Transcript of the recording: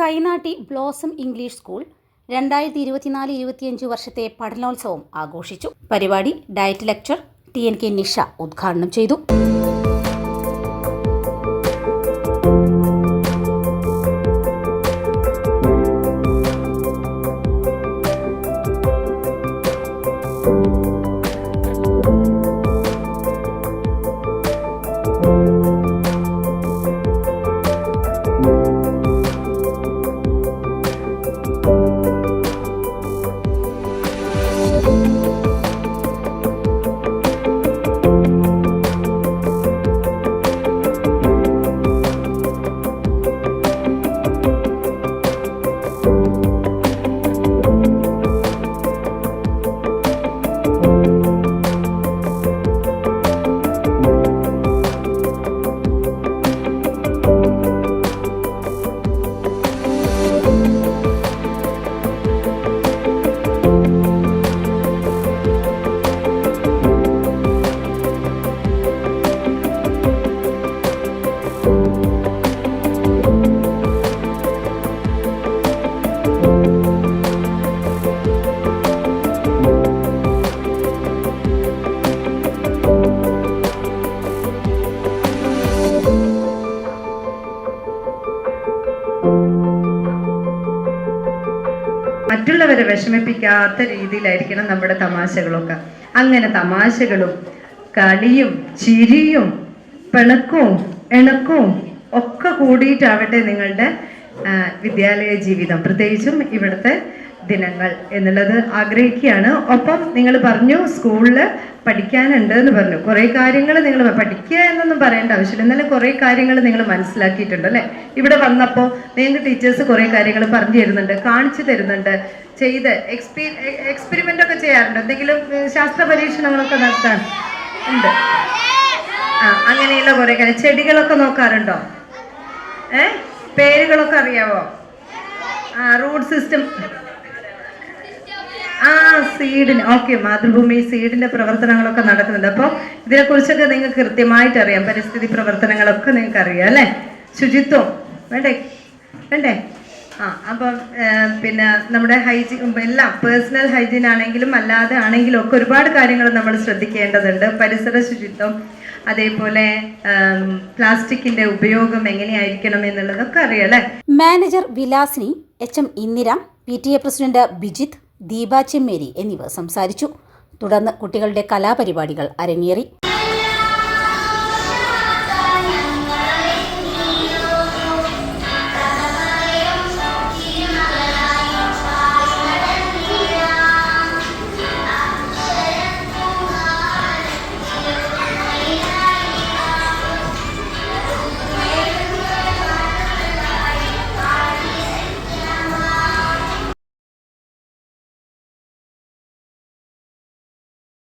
Kainatty Blossom English School രണ്ടായിരത്തി ഇരുപത്തിനാല് ഇരുപത്തിയഞ്ച് വർഷത്തെ പഠനോത്സവം ആഘോഷിച്ചു. പരിപാടി DIET lecturer T N K Nisha ഉദ്ഘാടനം ചെയ്തു. മറ്റുള്ളവരെ വിഷമിപ്പിക്കാത്ത രീതിയിലായിരിക്കണം നമ്മുടെ തമാശകളൊക്കെ. അങ്ങനെ തമാശകളും കളിയും ചിരിയും പിണക്കവും ഇണക്കവും ഒക്കെ കൂടിയിട്ടാവട്ടെ നിങ്ങളുടെ വിദ്യാലയ ജീവിതം. പ്രത്യേകിച്ചും ഇവിടുത്തെ ദിനങ്ങൾ എന്നുള്ളത് ആഗ്രഹിക്കുകയാണ്. ഒപ്പം നിങ്ങൾ പറഞ്ഞു സ്കൂളിൽ പഠിക്കാനുണ്ട് എന്ന് പറഞ്ഞു. കുറേ കാര്യങ്ങൾ നിങ്ങൾ പഠിക്കുക എന്നൊന്നും പറയേണ്ട ആവശ്യമില്ല. എന്നാലും കുറേ കാര്യങ്ങൾ നിങ്ങൾ മനസ്സിലാക്കിയിട്ടുണ്ട് അല്ലേ? ഇവിടെ വന്നപ്പോൾ നിങ്ങൾക്ക് ടീച്ചേഴ്സ് കുറേ കാര്യങ്ങൾ പറഞ്ഞു തരുന്നുണ്ട് കാണിച്ചു തരുന്നുണ്ട് ചെയ്ത് എക്സ്പീ എക്സ്പെരിമെന്റ് ഒക്കെ ചെയ്യാറുണ്ട്. എന്തെങ്കിലും ശാസ്ത്ര പരീക്ഷണങ്ങളൊക്കെ നടത്താൻ ഉണ്ട്. ആ അങ്ങനെയുള്ള കുറേ കാര്യം. ചെടികളൊക്കെ നോക്കാറുണ്ടോ? ഏ? പേരുകളൊക്കെ അറിയാവോ? ആ റൂട്ട് സിസ്റ്റം സീഡിന് ഓക്കെ മാതൃഭൂമി സീഡിന്റെ പ്രവർത്തനങ്ങളൊക്കെ നടക്കുന്നുണ്ട്. അപ്പോൾ ഇതിനെക്കുറിച്ചൊക്കെ നിങ്ങൾക്ക് കൃത്യമായിട്ട് അറിയാം. പരിസ്ഥിതി പ്രവർത്തനങ്ങളൊക്കെ നിങ്ങൾക്ക് അറിയാം അല്ലേ? ശുചിത്വം വേണ്ടേ? വേണ്ടേ? ആ അപ്പം പിന്നെ നമ്മുടെ ഹൈജീൻ എല്ലാം പേഴ്സണൽ ഹൈജീൻ ആണെങ്കിലും അല്ലാതെ ആണെങ്കിലും ഒക്കെ ഒരുപാട് കാര്യങ്ങൾ നമ്മൾ ശ്രദ്ധിക്കേണ്ടതുണ്ട്. പരിസര ശുചിത്വം അതേപോലെ പ്ലാസ്റ്റിക്കിന്റെ ഉപയോഗം എങ്ങനെയായിരിക്കണം എന്നുള്ളതൊക്കെ അറിയാം അല്ലേ? Manager Vilasini H M Indira P T A president Bijith Deepa Chemmeri എന്നിവർ സംസാരിച്ചു. തുടർന്ന് കുട്ടികളുടെ കലാപരിപാടികൾ അരങ്ങേറി.